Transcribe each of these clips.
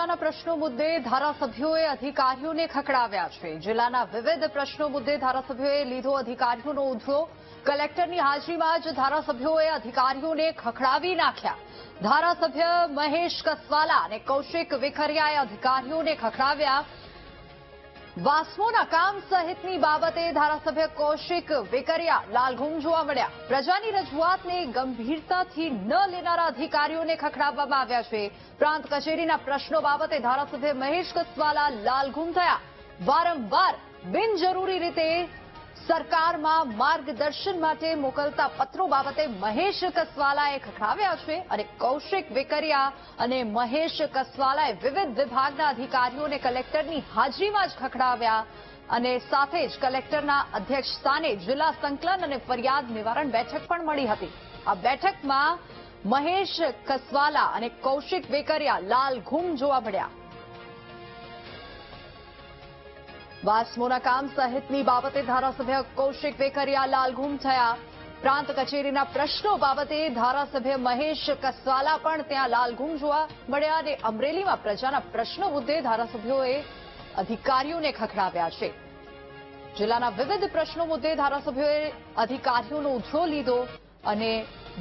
પ્રજાના પ્રશ્નો મુદ્દે ધારાસભ્યોએ અધિકારીઓને ખકડાવ્યા છે. જિલ્લાના વિવિધ પ્રશ્નો મુદ્દે ધારાસભ્યોએ લીધો અધિકારીઓનો ઉધરો કલેક્ટરની હાજરીમાં જ ધારાસભ્યોએ અધિકારીઓને ખખડાવી નાખ્યા. ધારાસભ્ય મહેશ કસવાલા અને કૌશિક વિખરિયાએ અધિકારીઓને ખખડાવ્યા. વાસ્મોના કામ સહિતની બાબતે ધારાસભ્ય કૌશિક વેકરિયા લાલઘૂમ જોવા મળ્યા. પ્રજાની રજૂઆતને ગંભીરતાથી ન લેનારા અધિકારીઓને ખખડાવવામાં આવ્યા છે. પ્રાંત કચેરીના પ્રશ્નો બાબતે ધારાસભ્ય મહેશ કસવાલા લાલઘુમ થયા. વારંવાર બિનજરૂરી રીતે સરકારમાં માર્ગદર્શન માટે મોકલતા પત્રો બાબતે મહેશ કસવાલાએ ખખડાવ્યા છે અને કૌશિક વેકરિયા અને મહેશ કસવાલાએ વિવિધ વિભાગના અધિકારીઓને કલેક્ટરની હાજરીમાં જ ખખડાવ્યા અને સાથે જ કલેક્ટરના અધ્યક્ષ સ્થાને જિલ્લા સંકલન અને ફરિયાદ નિવારણ બેઠક પણ મળી હતી. આ બેઠકમાં મહેશ કસવાલા અને કૌશિક વેકરિયા લાલ ઘૂમ જોવા મળ્યા. વાસ્મોના કામ સહિતની બાબતે ધારાસભ્ય કૌશિક વેકરિયા લાલઘૂમ થયા. પ્રાંત કચેરીના પ્રશ્નો બાબતે ધારાસભ્ય મહેશ કસવાલા પણ ત્યાં લાલઘૂમ જોવા મળ્યા અને અમરેલીમાં પ્રજાના પ્રશ્નો મુદ્દે ધારાસભ્યોએ અધિકારીઓને ખખડાવ્યા છે. જિલ્લાના વિવિધ પ્રશ્નો મુદ્દે ધારાસભ્યોએ અધિકારીઓનો ઉધરો લીધો અને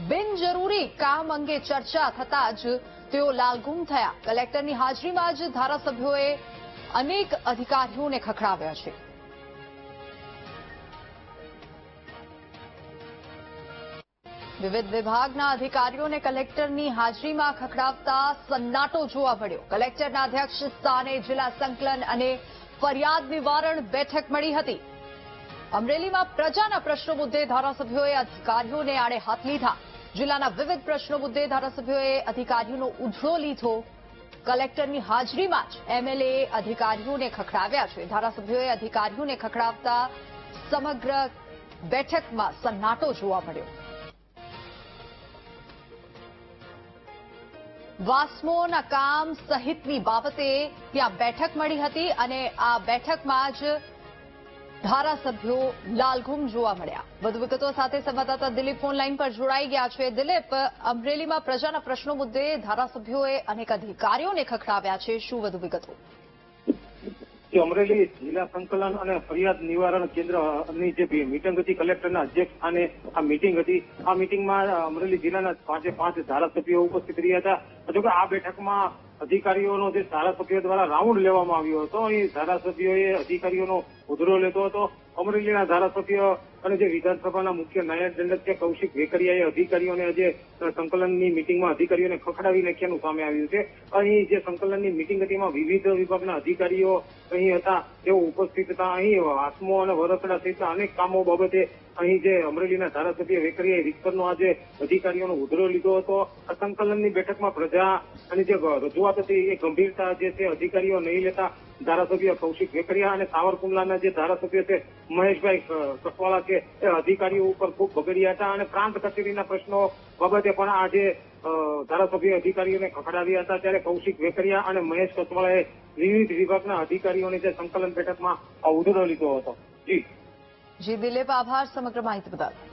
બિનજરૂરી કામ અંગે ચર્ચા થતા જ તેઓ લાલઘુમ થયા. કલેક્ટરની હાજરીમાં જ ધારાસભ્યોએ અનેક અધિકારીઓને ખખડાવ્યા છે. વિવિધ વિભાગના અધિકારીઓને કલેક્ટરની હાજરીમાં ખખડાવતા સન્નાટો જોવા મળ્યો. કલેક્ટરના અધ્યક્ષ સ્થાને જિલ્લા સંકલન અને ફરિયાદ નિવારણ બેઠક મળી હતી. અમરેલીમાં પ્રજાના પ્રશ્નો મુદ્દે ધારાસભ્યોએ અધિકારીઓને આડે હાથ લીધા. જિલ્લાના વિવિધ પ્રશ્નો મુદ્દે ધારાસભ્યોએ અધિકારીઓનો ઉધડો લીધો. કલેક્ટરની હાજરીમાં જ એમએલએ અધિકારીઓને ખખડાવ્યા છે. ધારાસભ્યોએ અધિકારીઓને ખખડાવતા સમગ્ર બેઠકમાં સન્નાટો જોવા મળ્યો. વાસ્મોના કામ સહિતની બાબતે ત્યાં બેઠક મળી હતી અને આ બેઠકમાં જ ધારાસભ્યો લાલઘુમ જોવા મળ્યા. વધુ વિગતો સાથે સંવાદદાતા દિલીપ ફોન પર જોડાઈ ગયા છે. દિલીપ, અમરેલીમાં પ્રજાના પ્રશ્નો મુદ્દે ધારાસભ્યોએ અનેક અધિકારીઓને ખખડાવ્યા છે. શું વધુ વિગતો? અમરેલી જિલ્લા સંકલન અને ફરિયાદ નિવારણ કેન્દ્રની જે મીટિંગ હતી, કલેક્ટરના અધ્યક્ષ સ્થાને આ મીટિંગ હતી. આ મીટિંગમાં અમરેલી જિલ્લાના પાંચે પાંચ ધારાસભ્યો ઉપસ્થિત રહ્યા હતા. જોકે આ બેઠકમાં અધિકારીઓનો જે ધારાસભ્યો દ્વારા રાઉન્ડ લેવામાં આવ્યો હતો એ ધારાસભ્યોએ અધિકારીઓનો ઉધરો લેતો હતો. અમરેલીના ધારાસભ્ય અને જે વિધાનસભાના મુખ્ય નાયબ દંડક છે, કૌશિક વેકરિયાએ અધિકારીઓને આજે સંકલનની મિટિંગમાં અધિકારીઓને ખખડાવી નાખ્યાનું સામે આવ્યું છે. અહીં જે સંકલનની મિટિંગ હતી, એમાં વિવિધ વિભાગના અધિકારીઓ અહીં હતા, તેઓ ઉપસ્થિત હતા. અહીં આસમો અને વરસડા સહિતના અનેક કામો બાબતે અહીં જે અમરેલીના ધારાસભ્ય વેકરીએ રીતસરનો આજે અધિકારીઓનો ઉધરો લીધો હતો. આ સંકલનની બેઠકમાં પ્રજા અને જે રજૂઆત હતી એ ગંભીરતા જે છે અધિકારીઓ નહીં લેતા ધારાસભ્ય કૌશિક વેકરિયા અને સાવરકુંડલાના જે ધારાસભ્ય છે મહેશભાઈ કસવાળા છે, એ અધિકારીઓ ઉપર ખૂબ બગડ્યા હતા. અને પ્રાંત કચેરીના પ્રશ્નો બાબતે પણ આજે ધારાસભ્ય અધિકારીઓને ખખડાવ્યા હતા ત્યારે કૌશિક વેકરિયા અને મહેશ કસવાળાએ વિવિધ વિભાગના અધિકારીઓની જે સંકલન બેઠકમાં આ ઉધરો લીધો હતો. જી. જી, દિલીપ, આભાર, સમગ્ર માહિતી બદલ.